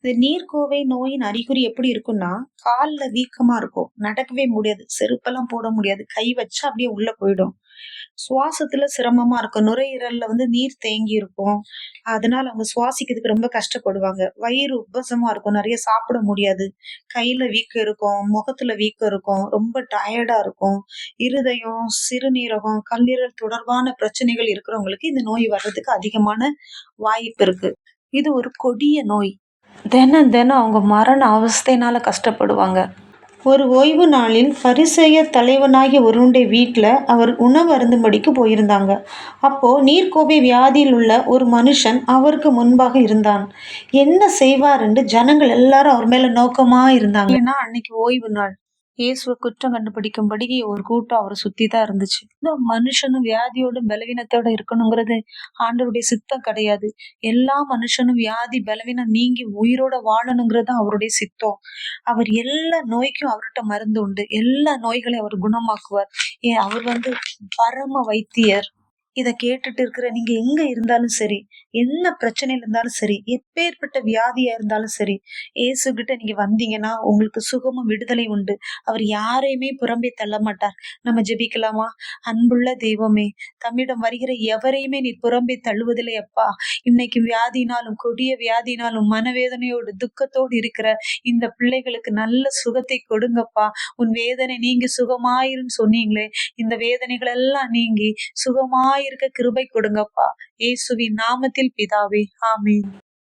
இந்த நீர்க்கோவை நோயின் அறிகுறி எப்படி இருக்கும்னா, காலில் வீக்கமா இருக்கும். நடக்கவே முடியாது. செருப்பெல்லாம் போட முடியாது. கை வச்சா அப்படியே உள்ள போயிடும். சுவாசத்துல சிரமமா இருக்கும். நுரையீரல்ல வந்து நீர் தேங்கி இருக்கும். அதனால அவங்க சுவாசிக்கிறதுக்கு ரொம்ப கஷ்டப்படுவாங்க. வயிறு உப்பசமா இருக்கும். நிறைய சாப்பிட முடியாது. கையில வீக்கம் இருக்கும். முகத்துல வீக்கம் இருக்கும். ரொம்ப டயர்டா இருக்கும். இருதயம், சிறுநீரகம், கல்லீரல் தொடர்பான பிரச்சனைகள் இருக்கிறவங்களுக்கு இந்த நோய் வர்றதுக்கு அதிகமான வாய்ப்பு இருக்கு. இது ஒரு கொடிய நோய். தினம் தினம் அவங்க மரண அவஸ்தையினால் கஷ்டப்படுவாங்க. ஒரு ஓய்வு நாளில் பரிசேயர் தலைவனாகிய ஒருவனுடைய வீட்டில் அவர் உணவு அருந்தும்படிக்கு போயிருந்தாங்க. அப்போ நீர்க்கோவை வியாதியில் உள்ள ஒரு மனுஷன் அவருக்கு முன்பாக இருந்தான். என்ன செய்வார் என்று ஜனங்கள் எல்லாரும் அவர் மேலே நோக்கமாக இருந்தாங்க. ஏன்னா அன்னைக்கு ஓய்வு நாள். இயேசுவை குற்றம் கண்டுபிடிக்கும்படி ஒரு கூட்டம் அவரை சுத்தி தான் இருந்துச்சு. இந்த மனுஷனும் வியாதியோட பலவீனத்தோட இருக்கணுங்கிறது ஆண்டவருடைய சித்தம் கிடையாது. எல்லா மனுஷனும் வியாதி பலவீனம் நீங்கி உயிரோட வாழணுங்கிறது தான் அவருடைய சித்தம். அவர் எல்லா நோய்க்கும் அவர்கிட்ட மருந்து உண்டு. எல்லா நோய்களையும் அவர் குணமாக்குவார். ஏன் அவர் வந்து பரம வைத்தியர். இத கேட்டுட்டு இருக்கிற நீங்க எங்க இருந்தாலும் சரி, என்ன பிரச்சனையில இருந்தாலும் சரி, எப்பேற்பட்ட வியாதியா இருந்தாலும் சரி, ஏசு கிட்ட நீங்க வந்தீங்கன்னா உங்களுக்கு சுகமும் விடுதலை உண்டு. அவர் யாரையுமே புறம்பே தள்ள மாட்டார். நம்ம ஜெபிக்கலாமா? அன்புள்ள தெய்வமே, தம்மிடம் வருகிற எவரையுமே நீர் புறம்பே தள்ளுவதில்லை அப்பா. இன்னைக்கு வியாதினாலும், கொடிய வியாதினாலும், மனவேதனையோடு, துக்கத்தோடு இருக்கிற இந்த பிள்ளைகளுக்கு நல்ல சுகத்தை கொடுங்கப்பா. உன் வேதனை நீங்க சுகமாயிருன்னு சொன்னீங்களே, இந்த வேதனைகள் எல்லாம் நீங்கி இருக்க கிருபை கொடுங்கப்பா. இயேசுவின் நாமத்தில் பிதாவே. ஆமென்.